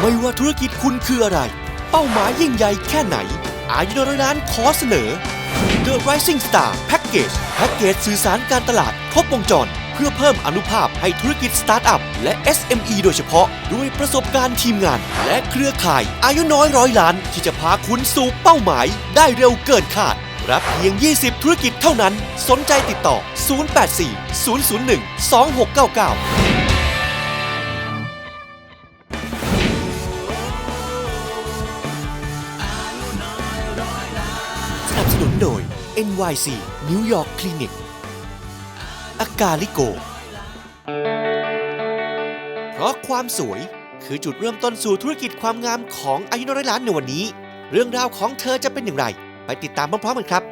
ไม่ว่าธุรกิจคุณคืออะไร เป้าหมายยิ่งใหญ่แค่ไหน อายุน้อยร้านขอเสนอ The Rising Star Package แพ็กเกจสื่อสารการตลาดครบวงจร เพื่อเพิ่มอนุภาพให้ธุรกิจสตาร์ทอัพและ SME โดยเฉพาะ ด้วยประสบการณ์ทีมงาน และเครือข่ายอายุน้อยร้อยล้าน ที่จะพาคุณสู่เป้าหมาย ได้เร็วเกินคาด รับเพียง 20 ธุรกิจเท่านั้น สนใจติดต่อ 084 001 2699 NYC New York Clinic อากาลิโก เพราะความสวยคือจุดเริ่มต้นสู่ธุรกิจความงามของอายุน้อยล้านในวันนี้ เรื่องราวของเธอจะเป็นอย่างไร ไปติดตามพร้อมๆกันครับ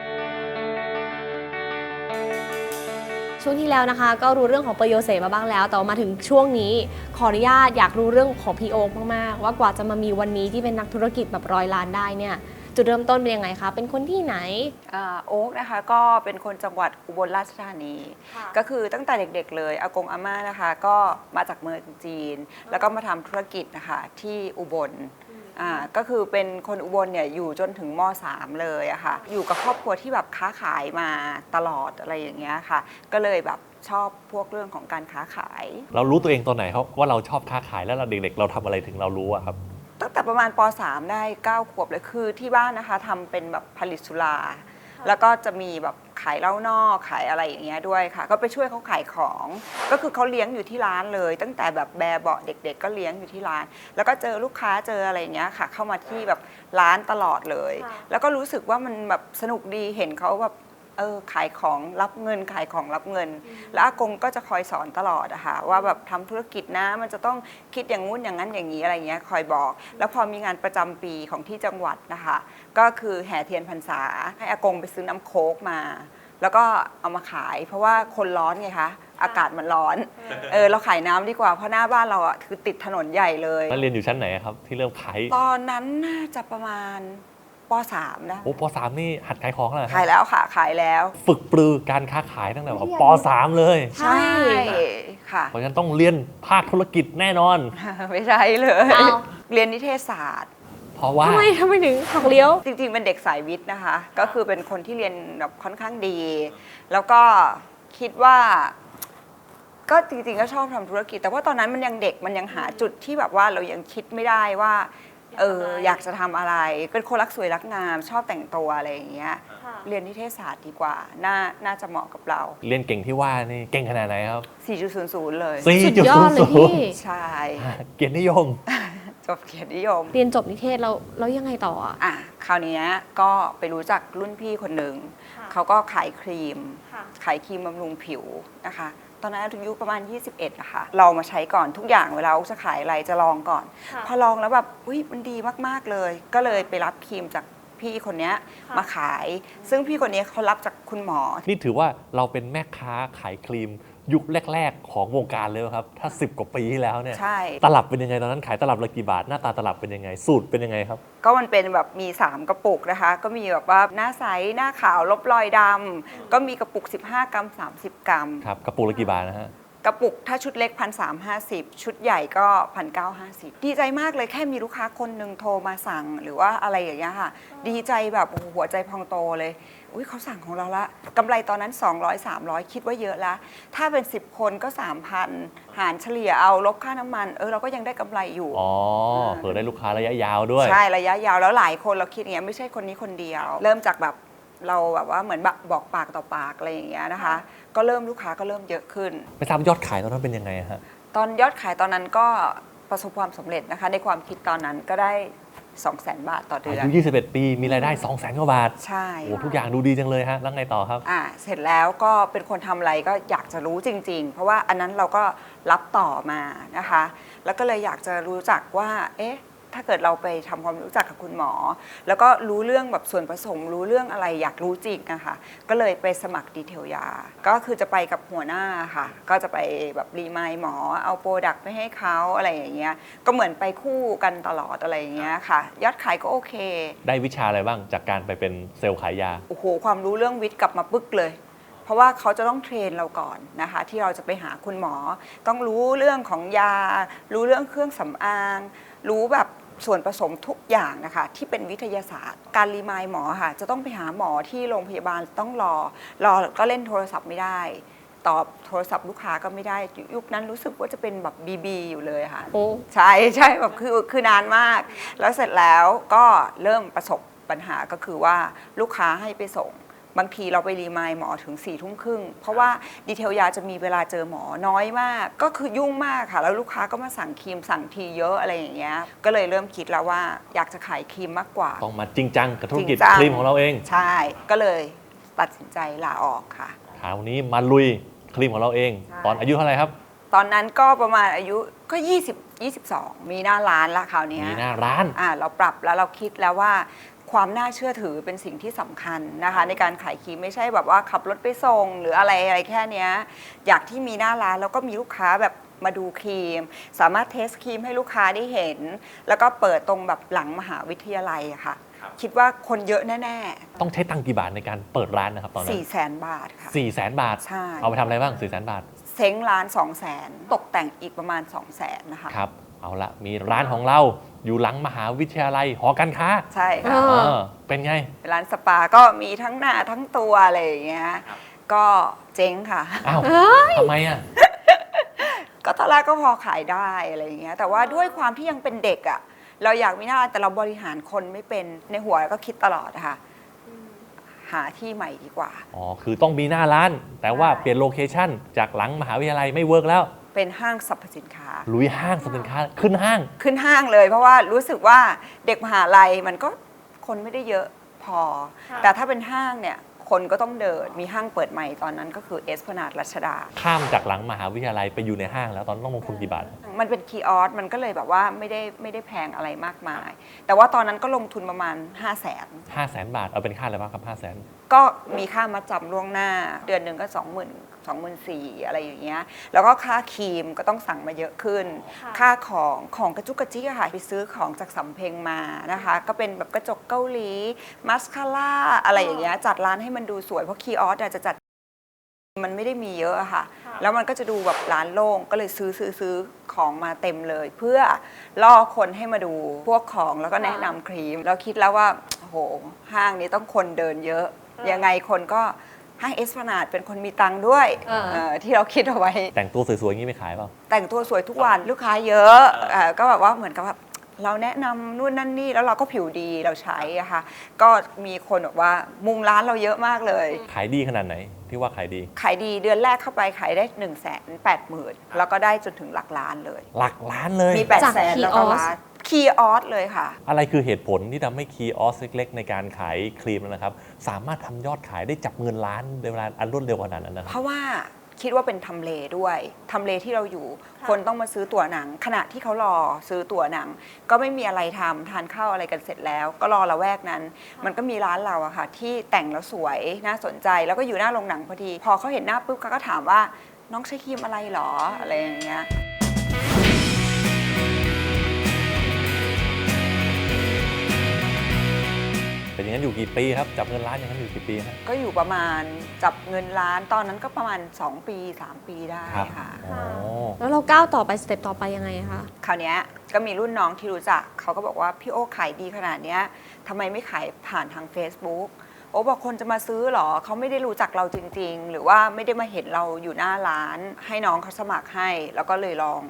ช่วงที่แล้วนะคะ ก็รู้เรื่องของเปโยเซมาบ้างแล้ว แต่ว่ามาถึงช่วงนี้ขออนุญาตอยากรู้เรื่องของพีโอมากๆ ว่ากว่าจะมามีวันนี้ที่เป็นนักธุรกิจแบบร้อยล้านได้เนี่ย จุดเริ่มต้นเป็นยังไงคะ เป็นคนที่ไหน อ่าโอ๊กนะคะก็เป็นคนจังหวัดอุบลราชธานีก็คือตั้งแต่เด็กๆเลยอากงอาม่านะคะ ก็มาจากเมืองจีน แล้วก็มาทำธุรกิจนะคะที่อุบลอ่าก็คือเป็นคนอุบลเนี่ยอยู่จนถึงม .3 เลยอะค่ะอยู่กับครอบครัวที่แบบค้าขายมาตลอดอะไรอย่างเงี้ยค่ะ ก็เลยแบบชอบพวกเรื่องของการค้าขาย เรารู้ตัวเองตอนไหนครับว่าเราชอบค้าขายแล้วเราเด็กๆ เราทำอะไรถึงเรารู้อะครับ ตั้งแต่ประมาณป .3 ได้ 9 ขวบเลยคือที่บ้านนะคะทำเป็นแบบผลิตสุรา แล้วก็จะมีแบบขายเหล้านอกขายอะไรอย่างเงี้ยด้วยค่ะ ก็ไปช่วยเขาขายของ ก็คือเขาเลี้ยงอยู่ที่ร้านเลย ตั้งแต่แบบแบร์เบาะเด็ก ๆ ก็เลี้ยงอยู่ที่ร้าน แล้วก็เจอลูกค้าเจออะไรอย่างเงี้ยค่ะ เข้ามาที่แบบร้านตลอดเลยค่ะแล้วก็รู้สึกว่ามันแบบสนุกดีเห็นเขาแบบ เออขายของรับเงินขายของรับเงิน แล้วอากงก็จะคอยสอนตลอดอะค่ะว่าแบบทำธุรกิจนะมันจะต้องคิดอย่างงู้นอย่างนั้นอย่างนี้อะไรเงี้ยคอยบอก แล้วพอมีงานประจำปีของที่จังหวัดนะคะ ก็คือแห่เทียนพรรษาให้อากงไปซื้อน้ำโค้กมา แล้วก็เอามาขาย เพราะว่าคนร้อนไงคะอากาศมันร้อน เออเราขายน้ำดีกว่า เพราะหน้าบ้านเราอะคือติดถนนใหญ่เลยแล้วเรียนอยู่ชั้นไหนครับที่เริ่มขาย ตอนนั้นน่าจะประมาณ ป .3 นะโอ้ปสามนี่หัดขายของแล้วเหรอคขารับยแล้วค่ะ ขายแล้ว ฝึกปรือการค้าขายตั้งแต่แบบปสามเลยใช่ค่ะ เพราะฉะนั้นต้องเรียนภาคธุรกิจแน่นอน ไม่ใช่เลย อ้าว เรียนนิเทศศาสตร์ เพราะว่าทำไมทำไมถึงหักเลี้ยว จริงๆ เป็นเด็กสายวิทย์นะคะ ก็คือเป็นคนที่เรียนแบบค่อนข้างดี แล้วก็คิดว่า ก็จริงๆ ก็ชอบทำธุรกิจ แต่ว่าตอนนั้นมันยังเด็ก มันยังหาจุดที่แบบว่าเรายังคิดไม่ได้ว่า เอออยากจะทำอะไรเป็นคนรักสวยรักงาม ชอบแต่งตัวอะไรอย่างเงี้ยเรียนนิเทศศาสตร์ดีกว่า น่าน่าจะเหมาะกับเรา เรียนเก่งที่ว่านี่เก่งขนาดไหนครับ4.00 เลยสี่สุดจุดยอศูดนย์เลยศูพี่นย์ใช่ เกียรตินิยม จบเกียรตินิยม เรียนจบนิเทศแล้วแล้วยังไงต่ออะ อะคราวเนี้ยก็ไปรู้จักรุ่นพี่คนหนึ่ง ค่ะ เขาก็ขายครีม ค่ะ ขายครีมบำรุงผิวนะคะ ตอนนั้นอายุประมาณ 21นะคะเรามาใช้ก่อนทุกอย่างเวลาอุ๊กจะขายอะไรจะลองก่อน ค่ะพอลองแล้วแบบอุ้ยมันดีมากๆเลย ก็เลยไปรับครีมจากพี่คนเนี้ยค่ะ มาขาย ซึ่งพี่คนนี้เขารับจากคุณหมอ นี่ถือว่าเราเป็นแม่ค้าขายครีม ยุคแรก ๆ ของวงการเลยครับ ถ้า 10 กว่าปีที่แล้วเนี่ยใช่ ตลับเป็นยังไงตอนนั้นขายตลับละกี่บาท หน้าตาตลับเป็นยังไง สูตรเป็นยังไงครับ ก็มันเป็นแบบมี 3 กระปุกนะคะ ก็มีแบบว่าหน้าใส หน้าขาวลบรอยดำก็มีกระปุก 15 กรัม 30 กรัม ครับกระปุกละกี่บาทนะฮะ กระปุกถ้าชุดเล็กพันสามห้าสิบชุดใหญ่ก็พันเก้าห้าสิบดีใจมากเลยแค่มีลูกค้าคนหนึ่งโทรมาสั่งหรือว่าอะไรอย่างเงี้ยค่ะ ดีใจแบบโอ้โหหัวใจพองโตเลย อุ้ยเขาสั่งของเราละกำไรตอนนั้น 200 300 คิดว่าเยอะละถ้าเป็น 10 คนก็ 3,000 หารเฉลี่ยเอาลบค่าน้ำมันเออเราก็ยังได้กำไรอยู่ อ๋อเผื่อได้ลูกค้าระยะยาวด้วย ใช่ระยะยาวแล้วหลายคนเราคิดอย่างเงี้ยไม่ใช่คนนี้คนเดียว เริ่มจากแบบเราแบบว่าเหมือนแบบบอกปากต่อปากอะไรอย่างเงี้ยนะคะ ก็เริ่มลูกค้าก็เริ่มเยอะขึ้น ไม่ทราบยอดขายตอนนั้นเป็นยังไงฮะ ตอนยอดขายตอนนั้นก็ประสบความสำเร็จนะคะ ในความคิดตอนนั้นก็ได้ 2 0 0 0 0 0 บาทต่อเดือาอนยุ 21 ปี มีรายได้ 2 0 0 0 0 0กว่าบาท ใช่ โอ้ทุกอย่างดูดีจังเลยฮะ แล้วไงต่อครับ อ่าเสร็จแล้วก็เป็นคนทำอะไรก็อยากจะรู้จริง ๆ เพราะว่าอันนั้นเราก็รับต่อมานะคะ แล้วก็เลยอยากจะรู้จักว่า เอ๊ะ ถ้าเกิดเราไปทำความรู้จักกับคุณหมอ แล้วก็รู้เรื่องแบบส่วนผสมรู้เรื่องอะไรอยากรู้จริงนะคะก็เลยไปสมัครดีเทลยา ก็คือจะไปกับหัวหน้าค่ะ ก็จะไปแบบรีมายหมอเอาโปรดักต์ไปให้เขาอะไรอย่างเงี้ยก็เหมือนไปคู่กันตลอดอะไรอย่างเงี้ยค่ะ ยอดขายก็โอเค ได้วิชาอะไรบ้างจากการไปเป็นเซลล์ขายยาโอ้โหความรู้เรื่องวิทย์กลับมาปึ๊กเลยเพราะว่าเขาจะต้องเทรนเราก่อนนะคะ ที่เราจะไปหาคุณหมอ ต้องรู้เรื่องของยา รู้เรื่องเครื่องสำอาง รู้แบบ ส่วนผสมทุกอย่างนะคะ ที่เป็นวิทยาศาสตร์ การรีมายหมอค่ะ จะต้องไปหาหมอที่โรงพยาบาลต้องรอ รอก็เล่นโทรศัพท์ไม่ได้ ตอบโทรศัพท์ลูกค้าก็ไม่ได้ยุคนั้นรู้สึกว่าจะเป็นแบบบีบีอยู่เลยค่ะ โอ้ ใช่ใช่แบบคือคือนานมาก แล้วเสร็จแล้วก็เริ่มประสบปัญหาก็คือว่าลูกค้าให้ไปส่ง บางทีเราไปรีมายหมอถึง4ี่ทุ่มครึ่ง เพราะว่าดีเทลยาจะมีเวลาเจอหมอน้อยมาก ก็คือยุ่งมากค่ะ แล้วลูกค้าก็มาสั่งครีมสั่งทีเยอะอะไรอย่างเงี้ย ก็เลยเริ่มคิดแล้วว่าอยากจะขายครีมมากกว่า ต้องมาจริงจังกับธุรกิจจริงจัง ครีมของเราเองใช่ ก็เลยตัดสินใจลาออกค่ะ คราวนี้มาลุยครีมของเราเอง ใช่ ตอนอายุเท่าไหร่ครับ ตอนนั้นก็ประมาณอายุก็ 20 22 มีหน้าร้านละคราวเนี้ย มีหน้าร้าน อ่าเราปรับแล้วเราคิดแล้วว่า ความน่าเชื่อถือเป็นสิ่งที่สำคัญนะคะ ในการขายครีมไม่ใช่แบบว่าขับรถไปส่ง หรืออะไรอะไรแค่เนี้ยอยากที่มีหน้าร้านแล้วก็มีลูกค้าแบบมาดูครีม สามารถเทสครีมให้ลูกค้าได้เห็น แล้วก็เปิดตรงแบบหลังมหาวิทยาลัยอะค่ะ คิดว่าคนเยอะแน่ต้องใช้ตังค์กี่บาทในการเปิดร้านนะครับตอนๆนั้น4ี่แสนบาทค่ะสี่แสนบาทใช่เอาไปทำอะไรบ้างสี่แสนบาท เซ้งร้าน2 0 0แสนตกแต่งอีกประมาณ2 0 0แสนนะคะครับเอาละมีร้านของเรา อยู่หลังมหาวิทยาลัยหอการค้าใช่อ่ค่ะาเออเป็นไง ร้านสปาก็มีทั้งหน้าทั้งตัวอะไรอย่างเงี้ยก็เจ๊งค่ะ อ้าวทำไมอะ ก็ตอนแรกก็พอขายได้อะไรอย่างเงี้ยแต่ว่าด้วยความที่ยังเป็นเด็กอะ่ะ เราอยากมีหน้าร้านแต่เราบริหารคนไม่เป็นในหัวก็คิดตลอดอะค่ะ หาที่ใหม่ดีกว่า อ๋อ คือต้องมีหน้าร้าน แต่ว่าใช่เปลี่ยนโลเคชั่นจากหลังมหาวิทยาลัยไม่เวิร์กแล้ว เป็นห้างสรรพสินค้า ลุยห้างสรรพสินค้าขึ้นห้าง ขึ้นห้างเลย เพราะว่ารู้สึกว่าเด็กมหาลัยมันก็คนไม่ได้เยอะพอ ค่ะ แต่ถ้าเป็นห้างเนี่ยคนก็ต้องเดินมีห้างเปิดใหม่ตอนนั้นก็คือเอสพนาดรัชดา ข้ามจากหลังมหาวิทยาลัยไปอยู่ในห้างแล้วตอนนต้องลงทุนกี่บาท มันเป็นคีย์ออสมันก็เลยแบบว่าไม่ได้ไม่ได้แพงอะไรมากมาย แต่ว่าตอนนั้นก็ลงทุนประมาณ 5 0 0แสน5 0 0แสนบาท เอาเป็นค่าอะไรบ้างครับ5 0 0แสน ก็มีค่ามาจำล่วงหน้า เดือนหนึ่งก็ 2 0 0 0 0 2 4 0 0 0อะไรอย่างเงี้ยแล้วก็ค่าครีมก็ต้องสั่งมาเยอะขึ้นค่ะค่าของของกระจุกกระจิกอะค่ะไปซื้อของจากสำเพ็งมานะคะ ก็เป็นแบบกระจกเกาหลีมัสคาร่าอะไรอย่างเงี้ยจัดร้านให้มันดูสวยเพราะคีย์ออสอะจะจัดมันไม่ได้มีเยอะอะค่ะ แล้วมันก็จะดูแบบร้านโล่ง ก็เลยซื้อซื้อซื้อของมาเต็มเลย เพื่อล่อคนให้มาดูพวกของแล้วก็แนะนำครีม แล้วคิดแล้วว่าโอ้โหห้างนี้ต้องคนเดินเยอะ ยังไงคนก็ห้างเอสพนาดเป็นคนมีตังค์ด้วยเออ เออที่เราคิดเอาไว้ แต่งตัวสวยๆอย่างนี้ไม่ขายเปล่า แต่งตัวสวยทุกวันลูกค้าเยอะเอ่อก็แบบว่าเหมือนกับแบบเราแนะนำนู่นนั่นนี่แล้วเราก็ผิวดีเราใช้อะค่ะก็มีคนบอกว่ามุงร้านเราเยอะมากเลย ขายดีขนาดไหน ที่ว่าขายดี ขายดีเดือนแรกเข้าไปขายได้1นึ่งแสนแปดหมื่นแล้วก็ได้จนถึงหลักล้านเลย หลักล้านเลย มี8ปดจากแสนแล้วก็ kiosk ล้าน คีย์ออสเลยค่ะ อะไรคือเหตุผลที่ทำให้คีออสเล็กๆ ในการขายครีมนะครับ สามารถทำยอดขายได้จับเงินล้านในเวลาอันรวดเร็วขนาดนั้นนะคเพรับ ราะว่าคิดว่าเป็นทำเลด้วย ทำเลที่เราอยู่ คนต้องมาซื้อตั๋วหนัง ขณะที่เขารอซื้อตั๋วหนัง ก็ไม่มีอะไรทำทานข้าวอะไรกันเสร็จแล้ว ก็รอละแวกนั้น มันก็มีร้านเราอะค่ะ ที่แต่งแล้วสวยน่าสนใจแล้วก็อยู่หน้าโรงหนังพอดี พอเขาเห็นหน้าปุ๊บเขาก็ถามว่าน้องใช้ครีมอะไรหรออะไรอย่างเงี้ย เป็นอย่างนั้นอยู่กี่ปีครับจับเงินล้านอย่างนั้นอยู่กี่ปีครับก็อยู่ประมาณจับเงินล้านตอนนั้นก็ประมาณ 2 ปี 3 ปีได้ค่ะอ๋อแล้วเราก้าวต่อไปสเต็ปต่อไปยังไงคะคราวเนี้ยก็มีรุ่นน้องที่รู้จักเขาก็บอกว่า พี่โอ้ขายดีขนาดเนี้ยทำไมไม่ขายผ่านทาง Facebook โอ้บอกคนจะมาซื้อเหรอเขาไม่ได้รู้จักเราจริง ๆ หรือว่าไม่ได้มาเห็นเราอยู่หน้าร้าน ให้น้องเขาสมัครให้ แล้วก็เลยลอง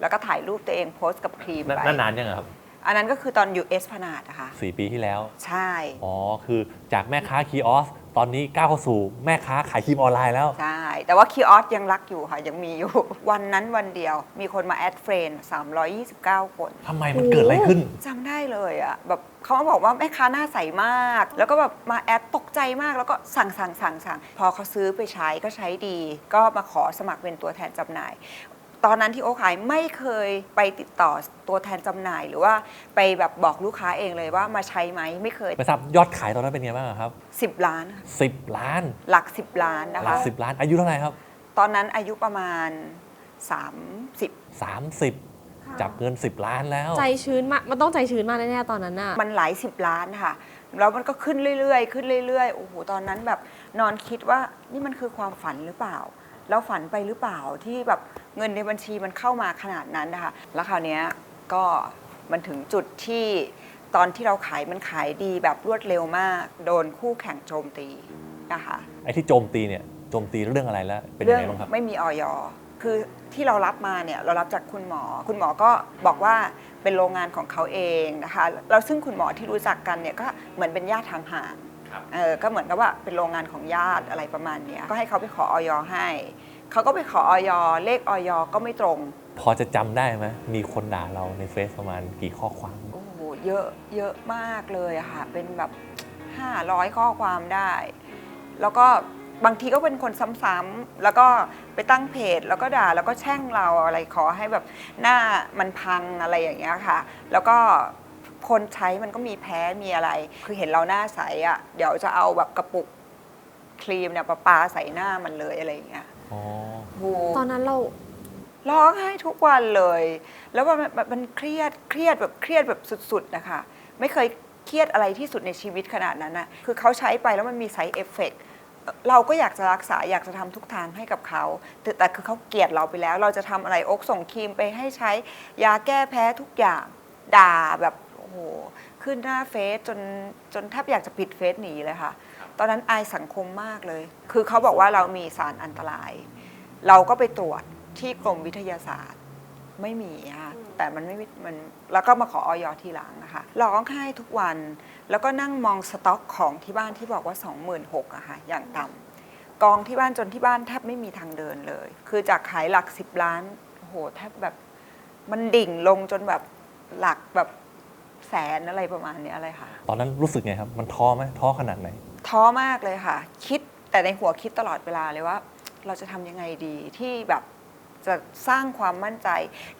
แล้วก็ถ่ายรูปตัวเองโพสต์กับครีมนั่นไปนั่นนานยังอะครับ อันนั้นก็คือตอนอยู่เอสพนาดนะคะสี่ปีที่แล้ว ใช่ อ๋อ คือจากแม่ค้าคีออส ตอนนี้ก้าวเข้าสู่แม่ค้าขายครีมออนไลน์แล้ว ใช่ แต่ว่าคีย์ออสยังรักอยู่ค่ะ ยังมีอยู่ วันนั้นวันเดียว มีคนมาแอดเฟรนด์329 คนทำไมมันเกิดอะไรขึ้น จำได้เลยอะแบบเขามาบอกว่าแม่ค้าหน้าใสมาก แล้วก็แบบมาแอดตกใจมากแล้วก็สั่งสั่งสั่งสั่งพอเขาซื้อไปใช้ก็ใช้ดี ก็มาขอสมัครเป็นตัวแทนจำหน่าย ตอนนั้นที่โอขายไม่เคยไปติดต่อตัวแทนจำหน่าย หรือว่าไปแบบบอกลูกค้าเองเลยว่ามาใช้ไหมไม่เคยไม่ทราบยอดขายตอนนั้นเป็นไงบ้างอะครับ 10 ล้านค่ะ10 ล้านหลัก 10 ล้านนะหลักคะสิบล้านอายุเท่าไหร่ครับ ตอนนั้นอายุประมาณ 30 30 จับเงิน 10 ล้านแล้ว ใจชื้นมาก มันต้องใจชื้นมากแน่ๆตอนนั้นน่ะ มันหลายสิบล้านค่ะ แล้วมันก็ขึ้นเรื่อยๆ ขึ้นเรื่อยๆ โอ้โห ตอนนั้นแบบนอนคิดว่านี่มันคือความฝันหรือเปล่า แล้วฝันไปหรือเปล่าที่แบบเงินในบัญชีมันเข้ามาขนาดนั้นนะคะ แล้วคราวเนี้ยก็มันถึงจุดที่ตอนที่เราขายมันขายดีแบบรวดเร็วมาก โดนคู่แข่งโจมตีนะคะไอ้ที่โจมตีเนี่ยโจมตีเรื่องอะไรแล้วเป็นยัเรื่งไงบ้างครับ ไม่มีออยคือที่เรารับมาเนี่ยเรารับจากคุณหมอ คุณหมอก็บอกว่าเป็นโรงงานของเขาเองนะคะแล้วซึ่งคุณหมอที่รู้จักกันเนี่ยก็เหมือนเป็นญาติทางห่าง ครับ เออก็เหมือนกับว่าเป็นโรงงานของญาติอะไรประมาณเนี้ยก็ให้เขาไปขอออยให้เขาก็ไปขอออยเลขออยก็ไม่ตรง พอจะจำได้ไหมมีคนด่าเราในเฟซประมาณกี่ข้อความ โอ้โหเยอะเยอะมากเลยอะค่ะ เป็นแบบ 500 ข้อความได้ แล้วก็บางทีก็เป็นคนซ้ำๆแล้วก็ไปตั้งเพจ แล้วก็ด่าแล้วก็แช่งเราอะไรขอให้แบบหน้ามันพังอะไรอย่างเงี้ยค่ะ แล้วก็ คนใช้มันก็มีแพ้มีอะไร คือเห็นเราหน้าใสอะเดี๋ยวจะเอาแบบกระปุกครีมเนี่ยปาปาใส่หน้ามันเลยอะไรอย่างเงี้ยอ๋อโหตอนนั้นเราร้องไห้ทุกวันเลย แล้วมันมันมันเครียดเครียดแบบเครียดแบบสุดๆนะคะ ไม่เคยเครียดอะไรที่สุดในชีวิตขนาดนั้นนะคือเขาใช้ไปแล้วมันมีไซเอฟเฟกเราก็อยากจะรักษาอยากจะทำทุกทางให้กับเขาแต่แต่คือเขาเกลียดเราไปแล้ว เราจะทำอะไรอกส่งครีมไปให้ใช้ยาแก้แพ้ทุกอย่างด่าแบบ โอ้โห ขึ้นหน้าเฟซจนจนแทบอยากจะปิดเฟซหนีเลยค่ะ ตอนนั้นอายสังคมมากเลย คือเขาบอกว่าเรามีสารอันตราย เราก็ไปตรวจที่กรมวิทยาศาสตร์ไม่มีค่ะแต่มันไม่มีมันแล้วก็มาขอออยทีหลังนะคะร้องไห้ทุกวัน แล้วก็นั่งมองสต็อกของที่บ้านที่บอกว่า 26,000อะค่ะอย่างต่ำกองที่บ้านจนที่บ้านแทบไม่มีทางเดินเลย คือจากขายหลัก 10 ล้านโอ้โหแทบแบบมันดิ่งลงจนแบบหลักแบบ แสนอะไรประมาณเนี้ยเลยค่ะ ตอนนั้นรู้สึกไงครับ มันท้อไหมท้อขนาดไหน ท้อมากเลยค่ะ คิดแต่ในหัวคิดตลอดเวลาเลยว่า เราจะทำยังไงดีที่แบบจะสร้างความมั่นใจ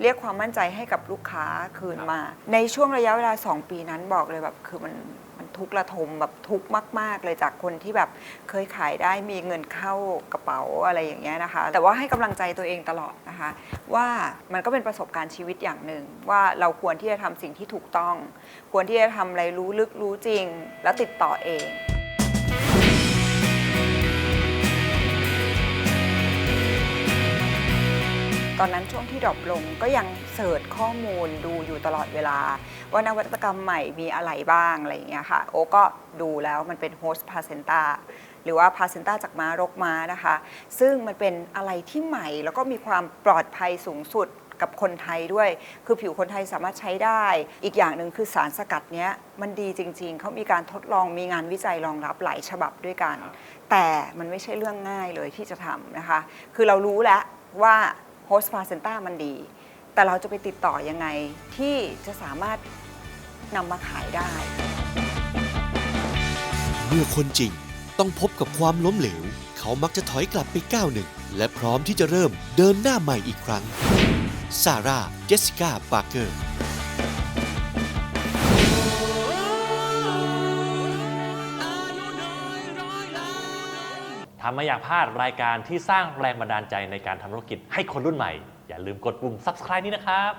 เรียกความมั่นใจให้กับลูกค้าคืนมา ในช่วงระยะเวลา 2 ปีนั้นบอกเลยแบบคือมันมัน ทุกข์ระทมแบบทุกข์มาก ๆ เลยจากคนที่แบบเคยขายได้มีเงินเข้ากระเป๋าอะไรอย่างเงี้ยนะคะ แต่ว่าให้กำลังใจตัวเองตลอดนะคะ ว่ามันก็เป็นประสบการณ์ชีวิตอย่างหนึ่ง ว่าเราควรที่จะทำสิ่งที่ถูกต้อง ควรที่จะทำอะไรรู้ลึกรู้จริง แล้วติดต่อเอง อนนั้นช่วงที่ดรอปลงก็ยังเสิร์ชข้อมูลดูอยู่ตลอดเวลา ว่านวัตกรรมใหม่มีอะไรบ้างอะไรอย่างเงี้ยค่ะ โอ้ก็ดูแล้วมันเป็นโฮสต์พาเซนตาหรือว่าพาเซนตาจากม้ารกม้านะคะ ซึ่งมันเป็นอะไรที่ใหม่ แล้วก็มีความปลอดภัยสูงสุดกับคนไทยด้วย คือผิวคนไทยสามารถใช้ได้ อีกอย่างหนึ่งคือสารสกัดเนี้ยมันดีจริง ๆ เขามีการทดลองมีงานวิจัยรองรับหลายฉบับด้วยกัน แต่มันไม่ใช่เรื่องง่ายเลยที่จะทำนะคะ คือเรารู้แล้วว่า โฮสต์พาเซนตามันดี แต่เราจะไปติดต่อยังไงที่จะสามารถนำมาขายได้ เมื่อคนจริงต้องพบกับความล้มเหลว เขามักจะถอยกลับไปก้าวหนึ่ง และพร้อมที่จะเริ่มเดินหน้าใหม่อีกครั้งซาร่าเจสสิก้าปาร์เกอร์ ทำไม่อยากพลาดรายการที่สร้างแรงบันดาลใจในการทำธุรกิจให้คนรุ่นใหม่ อย่าลืมกดปุ่ม subscribe นี้นะครับ